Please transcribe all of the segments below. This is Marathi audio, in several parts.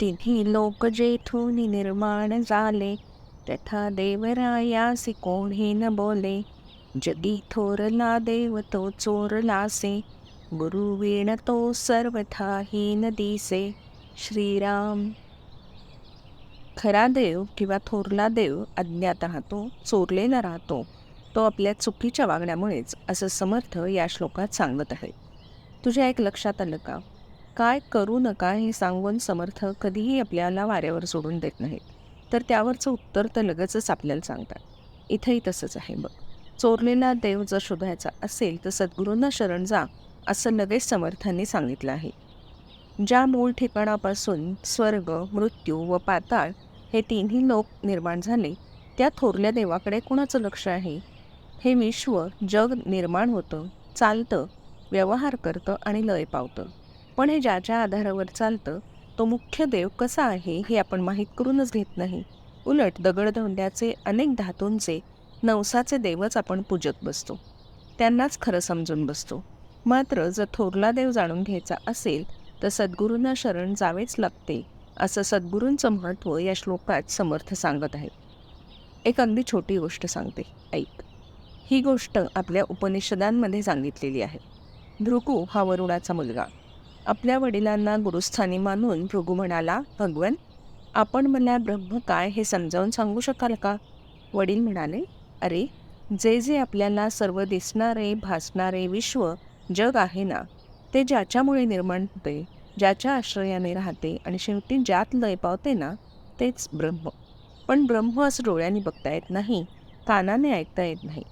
तिन्ही लोक जेथून निर्माण झाले तथा देवरायासी कोणी न बोले. जगी थोरला देव तो चोरलासे गुरु वीण तो सर्वथा हीन दिसे. श्रीराम. खरा देव किंवा थोरला देव अज्ञात राहतो चोरलेला राहतो तो आपल्या चुकीच्या वागण्यामुळेच असं समर्थ या श्लोकात सांगत आहे. तुझ्या एक लक्षात आलं का? काय करू नका हे सांगून समर्थ कधीही आपल्याला वाऱ्यावर सोडून देत नाहीत. तर त्यावरचं उत्तर तर लगेचच आपल्याला सांगतात. इथंही तसंच आहे बघ. चोरलेला देव जर शोधायचा असेल तर सद्गुरूंना शरण जा असं लगेच समर्थांनी सांगितलं आहे. ज्या मूळ ठिकाणापासून स्वर्ग मृत्यू व पाताळ हे तिन्ही लोक निर्माण झाले त्या थोरल्या देवाकडे कुणाचं लक्ष आहे? हे विश्व जग निर्माण होतं चालतं व्यवहार करतं आणि लय पावतं. पण हे ज्याच्या आधारावर चालतं तो मुख्य देव कसा आहे हे आपण माहीत करूनच घेत नाही. उलट दगडधोंड्याचे अनेक धातूंचे नवसाचे देवच आपण पूजत बसतो. त्यांनाच खरं समजून बसतो. मात्र जर थोरला देव जाणून घ्यायचा असेल तर सद्गुरूंना शरण जावेच लागते असं सद्गुरूंचं महत्त्व या श्लोकात समर्थ सांगत आहेत एक अगदी छोटी गोष्ट सांगते. ऐक. ही गोष्ट आपल्या उपनिषदांमध्ये सांगितलेली आहे. ध्रुकू हा वरुणाचा मुलगा. आपल्या वडिलांना गुरुस्थानी मानून भृगू म्हणाला भगवन आपण मला ब्रह्म काय हे समजावून सांगू शकाल का? वडील म्हणाले अरे जे जे आपल्याला सर्व दिसणारे भासणारे विश्व जग आहे ना ते ज्याच्यामुळे निर्माण होते ज्याच्या आश्रयाने राहते आणि शेवटी ज्यात लय पावते ना तेच ब्रह्म. पण ब्रह्म असं डोळ्यांनी बघता येत नाही कानाने ऐकता येत नाही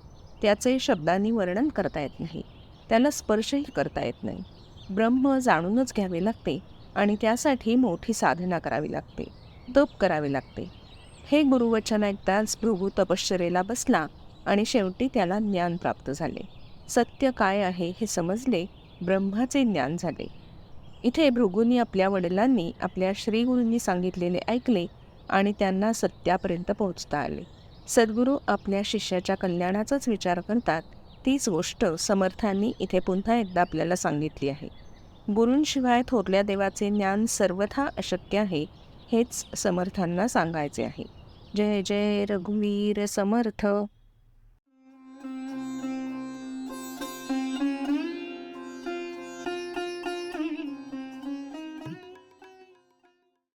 त्याचे शब्दांनी वर्णन करता येत नाही त्याला स्पर्शही करता येत नाही. ब्रह्म जाणूनच घ्यावे लागते आणि त्यासाठी मोठी साधना करावी लागते तप करावे लागते. हे गुरुवचन ऐकताच भृगू तपश्चरेला बसला आणि शेवटी त्याला ज्ञान प्राप्त झाले. सत्य काय आहे हे समजले ब्रह्माचे ज्ञान झाले. इथे भृगूंनी आपल्या वडिलांनी आपल्या श्रीगुरूंनी सांगितलेले ऐकले आणि त्यांना सत्यापर्यंत पोहोचता आले. सद्गुरू आपल्या शिष्याच्या कल्याणाचाच विचार करतात तीच गोष्ट समर्थांनी इथे पुन्हा एकदा आपल्याला सांगितली आहे. गुरूंशिवाय थोरल्या देवाचे ज्ञान सर्वथा अशक्य आहे हेच समर्थांना सांगायचे आहे. जय जय रघुवीर समर्थ!